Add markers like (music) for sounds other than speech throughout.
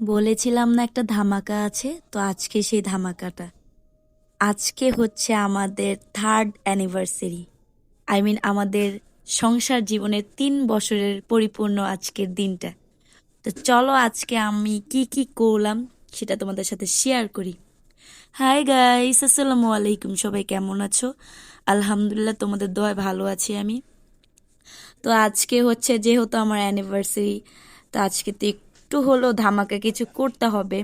বলেছিলাম না একটা ধামাকা আছে, তো আজকে সেই ধামাকাটা। আজকে হচ্ছে আমাদের থার্ড অ্যানিভার্সারি আই মিন আমাদের সংসার জীবনের তিন বছরের পরিপূর্ণ আজকের দিনটা। তো চলো আজকে আমি কি কি করলাম সেটা তোমাদের সাথে শেয়ার করি। হাই গাইস আসসালামু আলাইকুম, সবাই কেমন আছো? আলহামদুলিল্লাহ, তোমাদের দোয়ায় ভালো আছি আমি। তো আজকে হচ্ছে যেহেতু আমার অ্যানিভার্সারি তো আজকে তো একটু হলেও ধামাকা কিছু করতে হবে।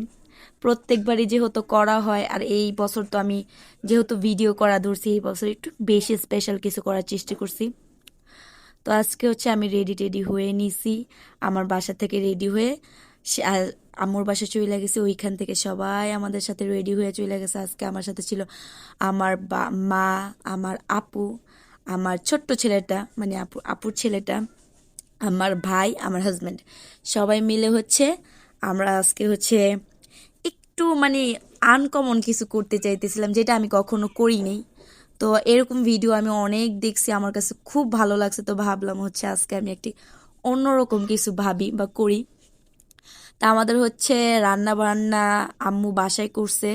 প্রত্যেকবারই যেহেতু করা হয়, আর এই বছর তো আমি যেহেতু ভিডিও করা ধরছি এই বছর একটু বেশি স্পেশাল কিছু করার চেষ্টা করছি। তো আজকে হচ্ছে আমি রেডি টেডি হয়ে নিছি। আমার বাসা থেকে রেডি হয়ে আম্মুর বাসা চলে গেছে, ওইখান থেকে সবাই আমাদের সাথে রেডি হয়ে চলে গেছে। আজকে আমার সাথে ছিল আমার মা, আমার আপু, আমার ছোট্ট ছেলেটা মানে আপু, আপুর ছেলেটা। আমার ভাই, আমার হাজব্যান্ড সবাই মিলে হচ্ছে আমরা আজকে হচ্ছে একটু মানে আনকমন কিছু করতে চাইতেছিলাম, যেটা আমি কখনো করিনি তো এরকম ভিডিও আমি অনেক দেখছি, আমার কাছে খুব ভালো লাগছে। তো ভাবলাম হচ্ছে আজকে আমি একটি অন্যরকম কিছু ভাবি বা করি। তা আমাদের হচ্ছে রান্না বান্না আম্মু বাসায় করছে।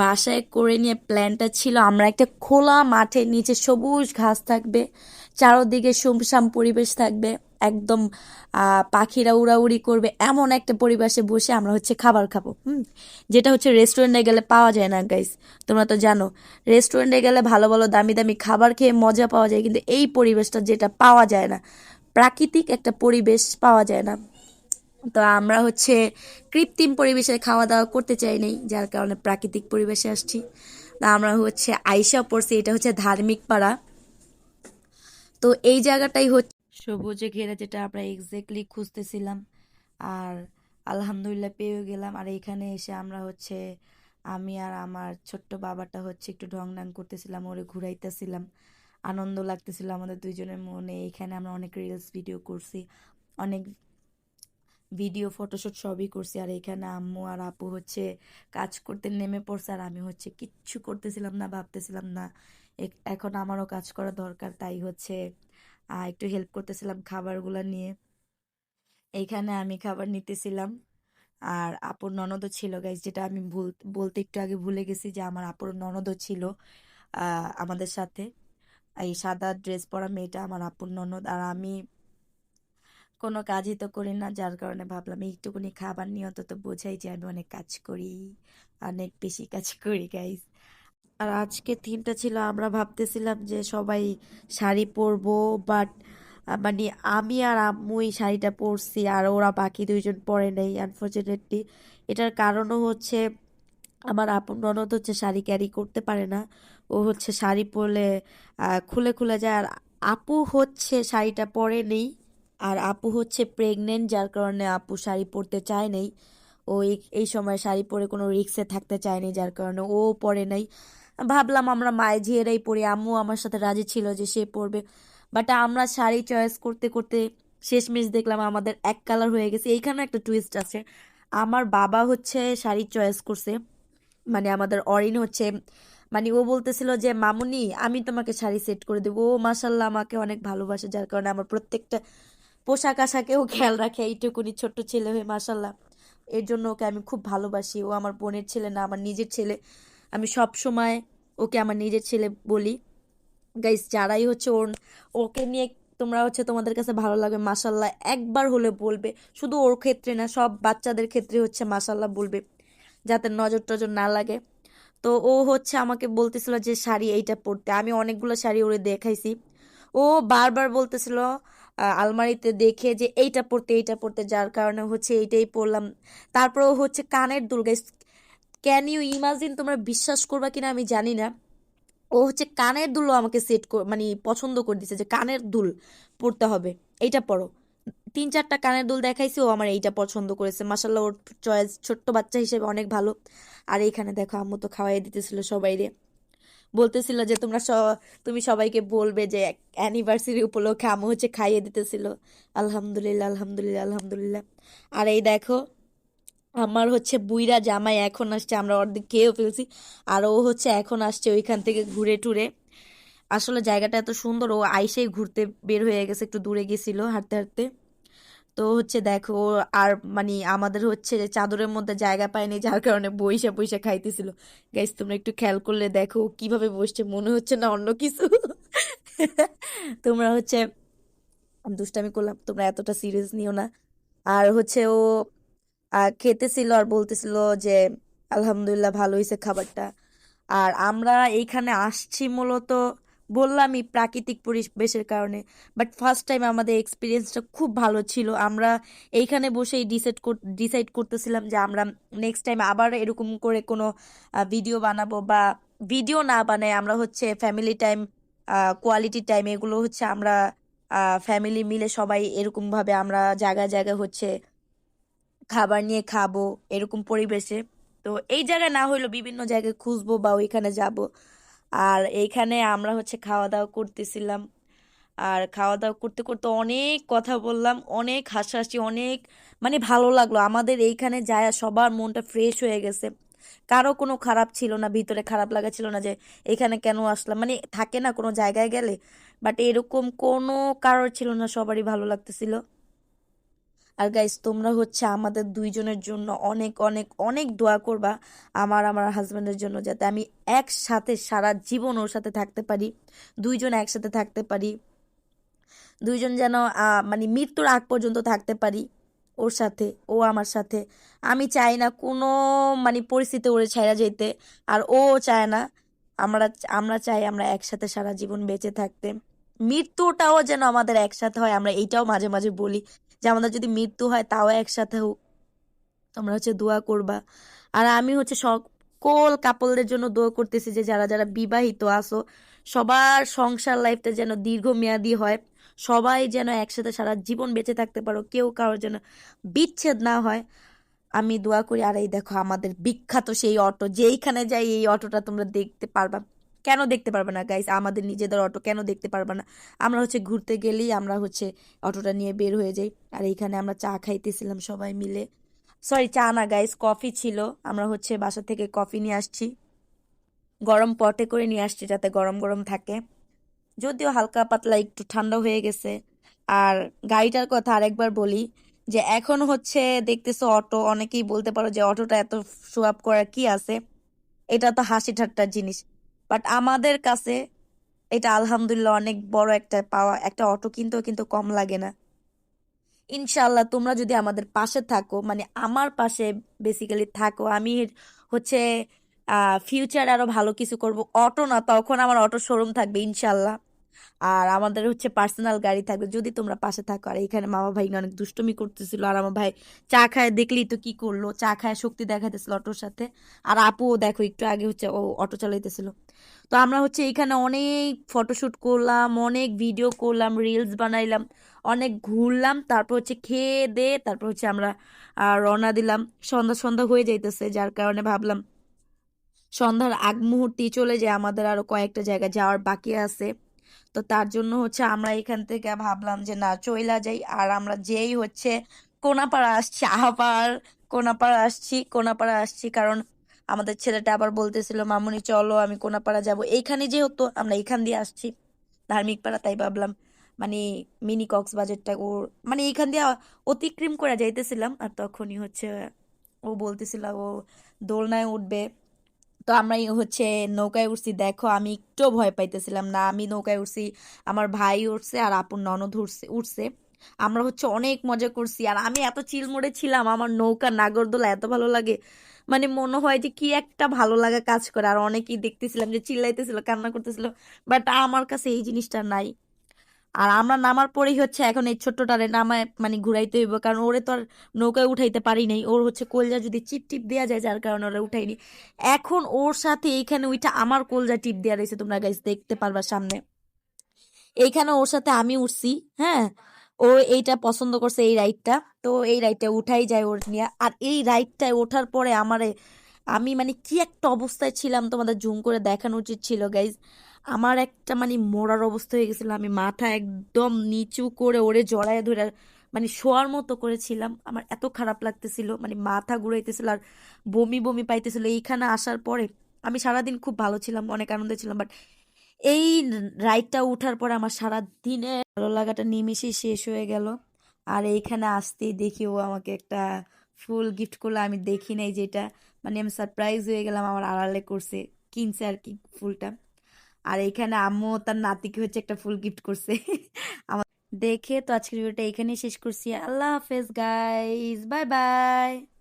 বাসায় করে নিয়ে প্ল্যানটা ছিল, আমরা একটা খোলা মাঠের নিচে সবুজ ঘাস থাকবে, চারোদিকে সুমসাম পরিবেশ থাকবে, একদম পাখিরা উড়াউড়ি করবে, এমন একটা পরিবেশে বসে আমরা হচ্ছে খাবার খাব, হুম? যেটা হচ্ছে রেস্টুরেন্টে গেলে পাওয়া যায় না গাইস তোমরা তো জানো। রেস্টুরেন্টে গেলে ভালো ভালো দামি দামি খাবার খেয়ে মজা পাওয়া যায়, কিন্তু এই পরিবেশটা যেটা পাওয়া যায় না, প্রাকৃতিক একটা পরিবেশ পাওয়া যায় না। তো আমরা হচ্ছে কৃত্রিম পরিবেশে খাওয়া দাওয়া করতে চাই নাই, যার কারণে প্রাকৃতিক পরিবেশে আসছি। তা আমরা হচ্ছে আইসা পড়ছি, এটা হচ্ছে ধার্মিক পাড়া। তো এই জায়গাটাই হচ্ছে সবুজে ঘেরা যেটা আমরা এক্স্যাক্টলি খুঁজতেছিলাম, আর আলহামদুলিল্লাহ পেয়েও গেলাম। আর এখানে এসে আমরা হচ্ছে, আমি আর আমার ছোট্ট বাবাটা হচ্ছে একটু ঢং ঢং করতেছিলাম, ওরে ঘুরাইতেছিলাম। আনন্দ লাগতেছিল আমাদের দুইজনের মনে। এখানে আমরা অনেক রিলস ভিডিও করছি, অনেক ভিডিও ফটোশুট সবই করছি। আর এখানে আম্মু আর আপু হচ্ছে কাজ করতে নেমে পড়ছে আর আমি হচ্ছে কিচ্ছু করতেছিলাম না, ভাবতেছিলাম না। এখন আমারও কাজ করা দরকার, তাই হচ্ছে একটু হেল্প করতেছিলাম খাবারগুলো নিয়ে। এইখানে আমি খাবার নিতেছিলাম। আর আপুর ননদও ছিল গাইজ যেটা আমি ভুল, বলতে একটু আগে ভুলে গেছি যে আমার আপুর ননদও ছিল আমাদের সাথে। এই সাদা ড্রেস পরা মেয়েটা আমার আপুর ননদ। আর আমি কোনো কাজই তো করি না, যার কারণে ভাবলাম একটুকুনি খাবার নিয়ে অন্তত বোঝাই যে আমি অনেক কাজ করি, অনেক বেশি কাজ করি গাইজ আর আজকে থিমটা ছিল আমরা ভাবতেছিলাম যে সবাই শাড়ি পরবো বাট মানে আমি আর আম্মুই শাড়িটা পরছি আর ওরা বাকি দুইজন পরে নেই আনফর্চুনেটলি এটার কারণও হচ্ছে আমার আপন ননদ হচ্ছে শাড়ি ক্যারি করতে পারে না। ও হচ্ছে শাড়ি পরলে খুলে খুলে যায় আর আপু হচ্ছে শাড়িটা পরে নেই। আর আপু হচ্ছে প্রেগনেন্ট যার কারণে আপু শাড়ি পরতে চায় নাই। ও এই সময় শাড়ি পরে কোনো রিক্সে থাকতে চায়নি যার কারণে ও পরে নাই। ভাবলাম আমরা মায়ে ঝিয়েরাই পরি, আম্মু আমার সাথে রাজি ছিল যে সে পরবে। বাট আমরা শাড়ি চয়েস করতে করতে শেষমেশ দেখলাম আমাদের এক কালার হয়ে গেছে। এইখানে একটা টুইস্ট আছে। আমার বাবা হচ্ছে শাড়ি চয়েস করছে। মানে আমাদের অরিন হচ্ছে মানে ও বলতেছিল যে, মামুনি, আমি তোমাকে শাড়ি সেট করে দেবো। ও মাসাল্লাহ আমাকে অনেক ভালোবাসে, যার কারণে আমার প্রত্যেকটা পোশাক আশাকেও খেয়াল রাখে, এইটুকুনি ছোট্ট ছেলে হয়ে মাসাল্লাহ এর জন্য ওকে আমি খুব ভালোবাসি। ও আমার বোনের ছেলে না, আমার নিজের ছেলে। আমি সব সময় ওকে আমার নিজের ছেলে বলি। গাইস যারাই হচ্ছে ওর, ওকে নিয়ে তোমরা হচ্ছে তোমাদের কাছে ভালো লাগবে মাসাল্লাহ একবার হলে বলবে, শুধু ওর ক্ষেত্রে না, সব বাচ্চাদের ক্ষেত্রে হচ্ছে মাসাল্লাহ বলবে, যাতে নজর টজর না লাগে। তো ও হচ্ছে আমাকে বলতেছিল যে, শাড়ি এইটা পরতে। আমি অনেকগুলো শাড়ি ওরে দেখাইছি। ও বারবার বলতেছিল আলমারিতে দেখে যে এইটা পড়তে এইটা পড়তে, যার কারণে হচ্ছে এইটাই পরলাম তারপর ও হচ্ছে কানের দুল গাইস ক্যান ইউ ইমাজিন তোমরা বিশ্বাস করবা কিনা আমি জানি না। ও হচ্ছে কানের দুলও আমাকে সেট মানে পছন্দ করে দিছে যে কানের দুল পরতে হবে, এইটা পরো তিন চারটা কানের দুল দেখাইছে, ও আমার এইটা পছন্দ করেছে। মাসাল্লাহ ওর চয়েস ছোট্ট বাচ্চা হিসেবে অনেক ভালো। আর এইখানে দেখো, আম্মু তো খাওয়াই দিতেছিল সবাইরে। বলতেছিল যে তোমরা তুমি সবাইকে বলবে যে অ্যানিভার্সারি উপলক্ষে আম্মু হচ্ছে খাইয়ে দিতেছিল। আলহামদুলিল্লাহ আলহামদুলিল্লাহ আলহামদুলিল্লাহ। আর এই দেখো, আমার হচ্ছে বুইরা জামাই এখন আসছে, আমরা অর্ধেক খেয়েও ফেলছি, আর ও হচ্ছে এখন আসছে ওইখান থেকে ঘুরে টুরে। আসলে জায়গাটা এত সুন্দর, ও আইসেই ঘুরতে বের হয়ে গেছে, একটু দূরে গেছিল হাঁটতে হাঁটতে। তো হচ্ছে দেখো, আর মানে আমাদের হচ্ছে চাদরের মধ্যে জায়গা পায়নি, যার কারণে বইসা বইসা খাইতেছিল। গাইস তোমরা একটু খেয়াল করলে দেখো কীভাবে বসছে, মনে হচ্ছে না অন্য কিছু। তোমরা হচ্ছে দুষ্টামি করলাম, তোমরা এতটা সিরিয়াস নিও না। আর হচ্ছে ও খেতেছিল আর বলতেছিল যে আলহামদুলিল্লাহ ভালো হয়েছে খাবারটা। আর আমরা এইখানে আসছি মূলত বললামই প্রাকৃতিক পরিবেশের কারণে বাট ফার্স্ট টাইম আমাদের এক্সপিরিয়েন্সটা খুব ভালো ছিল। আমরা এইখানে বসেই ডিসাইড ডিসাইড করতেছিলাম যে আমরা নেক্সট টাইম আবার এরকম করে কোনো ভিডিও বানাবো বা ভিডিও না বানাই, আমরা হচ্ছে ফ্যামিলি টাইম কোয়ালিটি টাইম এগুলো হচ্ছে আমরা ফ্যামিলি মিলে সবাই এরকমভাবে আমরা জায়গায় জায়গায় হচ্ছে খাবার নিয়ে খাব, এরকম পরিবেশে। তো এই জায়গায় না হইলেও বিভিন্ন জায়গায় খুঁজবো বা ওইখানে যাব। আর এইখানে আমরা হচ্ছে খাওয়া দাওয়া করতেছিলাম। আর খাওয়া দাওয়া করতে করতে অনেক কথা বললাম, অনেক হাসাহাসি, অনেক মানে ভালো লাগল। আমাদের এইখানে যায় সবার মনটা ফ্রেশ হয়ে গেছে। কারও কোনো খারাপ ছিল না, ভিতরে খারাপ লাগা ছিল না যে এখানে কেন আসলাম। মানে থাকে না কোনো জায়গায় গেলে বাট এরকম কোনো কারোর ছিল না, সবারই ভালো লাগতেছিল। আর গাইস তোমরা হচ্ছে আমাদের দুইজনের জন্য অনেক অনেক অনেক দোয়া করবা আমার আমার হাজব্যান্ডের জন্য যাতে আমি একসাথে সারা জীবন ওর সাথে থাকতে পারি, দুইজন একসাথে থাকতে পারি, দুইজন যেন মানে মৃত্যুর আগ পর্যন্ত থাকতে পারি ওর সাথে, ও আমার সাথে। আমি চাই না কোনো মানে পরিস্থিতি ওরে ছাইরা যেতে আর ও চায় না আমরা আমরা চাই আমরা একসাথে সারা জীবন বেঁচে থাকতে। মৃত্যুটাও যেন আমাদের একসাথে হয়, আমরা এইটাও মাঝে মাঝে বলি। যে আমাদের যদি মৃত্যু হয়, তাও একসাথে হোক তোমরা হচ্ছে দোয়া করবা। আর আমি হচ্ছে সকল কাপলদের জন্য দোয়া করতেছি যে যারা যারা বিবাহিত আছো, সবার সংসার লাইফটা যেন দীর্ঘমেয়াদী হয়। সবাই যেন একসাথে সারা জীবন বেঁচে থাকতে পারো, কেউ কারোর যেন বিচ্ছেদ না হয়। আমি দোয়া করি, আর এই দেখো আমাদের বিখ্যাত সেই অটো, যেইখানে যাই এই অটোটা তোমরা দেখতে পারবা। কেন দেখতে পারবে না গাইস আমাদের নিজেদের অটো কেন দেখতে পারবে না? আমরা হচ্ছে ঘুরতে গেলেই আমরা হচ্ছে অটোটা নিয়ে বের হয়ে যাই। আর এইখানে আমরা চা খাইতেছিলাম সবাই মিলে। সরি চা না গাইস কফি ছিল। আমরা হচ্ছে বাসা থেকে কফি নিয়ে আসছি। গরম পটে করে নিয়ে আসছি যাতে গরম গরম থাকে। যদিও হালকা পাতলা, একটু ঠান্ডা হয়ে গেছে। আর গাড়িটার কথা আরেকবার বলি যে এখন হচ্ছে দেখতেছো অটো অনেকেই বলতে পারো যে অটোটা এত শো আপ করার কি আছে? এটা তো হাসি ঠাট্টার জিনিস। বাট আমাদের কাছে এটা আলহামদুলিল্লাহ অনেক বড় একটা পাওয়া, একটা অটো কিনতেও কিন্তু কম লাগে না। ইনশাল্লাহ তোমরা যদি আমাদের পাশে থাকো মানে আমার পাশে বেসিক্যালি থাকো, আমি হচ্ছে ফিউচার আরও ভালো কিছু করব, অটো না, তখন আমার অটো শোরুম থাকবে ইনশাল্লাহ আর আমাদের হচ্ছে পার্সোনাল গাড়ি থাকবে। যদি তোমরা পাশে থাকো, আর এখানে মামা ভাই অনেক দুষ্টুমি করতেছিল, আর আমার ভাই চা খায় দেখলি তো কি করল? চা খায়, শক্তি দেখাইতেছিল অটোর সাথে। আর আপুও দেখো, একটু আগে হচ্ছে ও অটো চালাইতেছিল। তো আমরা হচ্ছে এখানে অনেক ফটোশ্যুট করলাম, অনেক ভিডিও করলাম রিলস বানাইলাম, অনেক ঘুরলাম, তারপর হচ্ছে খেয়ে দে, তারপর হচ্ছে আমরা রওনা দিলাম। সন্ধ্যা সন্ধ্যা হয়ে যাইতেছে, যার কারণে ভাবলাম সন্ধ্যার আগ মুহূর্তেই চলে যায়, আমাদের আরও কয়েকটা জায়গা যাওয়ার বাকি আছে। তো তার জন্য হচ্ছে আমরা এখান থেকে ভাবলাম যে, না, চইলা যাই। আর আমরা যেই হচ্ছে কোনাপাড়া আসছি আহাপার কোনাপাড়া আসছি কোনাপাড়া আসছি। কারণ আমাদের ছেলেটা আবার বলতেছিল, মামুনি, চলো আমি কোনাপাড়া যাব। এইখানে যেহেতু আমরা এইখান দিয়ে আসছি, ধার্মিক পাড়া, তাই ভাবলাম মানে মিনি কক্সবাজারটা ওর মানে এইখান দিয়ে অতিক্রম করে যাইতেছিলাম। আর তখনই হচ্ছে ও বলতেছিল, ও দোলনায় উঠবে। তো আমরা হচ্ছে নৌকায় উঠছি দেখো, আমি একটু ভয় পাইতেছিলাম না। আমি নৌকায় উঠছি আমার ভাই উঠছে আর আপুর ননদ উঠছে উঠছে আমরা হচ্ছে অনেক মজা করছি। আর আমি এত চিলমোড়ে ছিলাম, আমার নৌকা নাগরদোলা এত ভালো লাগে। মানে মনে হয় যে কি একটা ভালো লাগা কাজ করে। আর অনেকেই দেখতেছিলাম যে চিল্লাইতেছিল, কান্না করতেছিল। বাট আমার কাছে এই জিনিসটা নাই। আর আমরা নামার পরেই হচ্ছে এখন এই ছোট্টটারে নামায় মানে ঘুরাইতে হইব। কারণ ওরে তো আর নৌকায় উঠাইতে পারি নাই। ওর হচ্ছে কলজা যদি চিপ টিপ দেওয়া যায়, যার কারণে ওরা উঠাইনি এখন ওর সাথে এইখানে ওইটা আমার কলজা টিপ দেওয়া রয়েছে, তোমরা গাইস দেখতে পারবা সামনে। এইখানে ওর সাথে আমি উঠছি হ্যাঁ? ও এইটা পছন্দ করছে এই রাইডটা তো এই রাইডটা উঠাই যায় ওর নিয়ে। আর এই রাইডটায় ওঠার পরে আমারে, আমি মানে কি একটা অবস্থায় ছিলাম তোমাদের জুম করে দেখানো উচিত ছিল গাইজ আমার একটা মানে মরার অবস্থা হয়ে গেছিল। আমি মাথা একদম নিচু করে ওরে জড়ায় ধরে মানে শোয়ার মতো করেছিলাম। আমার এত খারাপ লাগতেছিল মানে মাথা ঘুরাইতেছিল আর বমি বমি পাইতেছিল। এইখানে আসার পরে আমি সারাদিন খুব ভালো ছিলাম, অনেক আনন্দে ছিলাম বাট এই রাইডটা উঠার পরে আমার সারা দিনের ভালো লাগাটা নিমিষেই শেষ হয়ে গেল। আর এইখানে আসতেই দেখি ও আমাকে একটা ফুল গিফট করল, আমি দেখি নাই যেটা। মানে আমি সারপ্রাইজ হয়ে গেলাম, আমার আড়ালে করছে, কিনছে আর কি ফুলটা। আর এখানে আম্মু তার নাতিকে হচ্ছে একটা ফুল গিফট করছে। (laughs) আমার দেখে তো আজকের ভিডিওটা এখানেই শেষ করছি। আল্লাহ হাফেজ গাইজ বাই বাই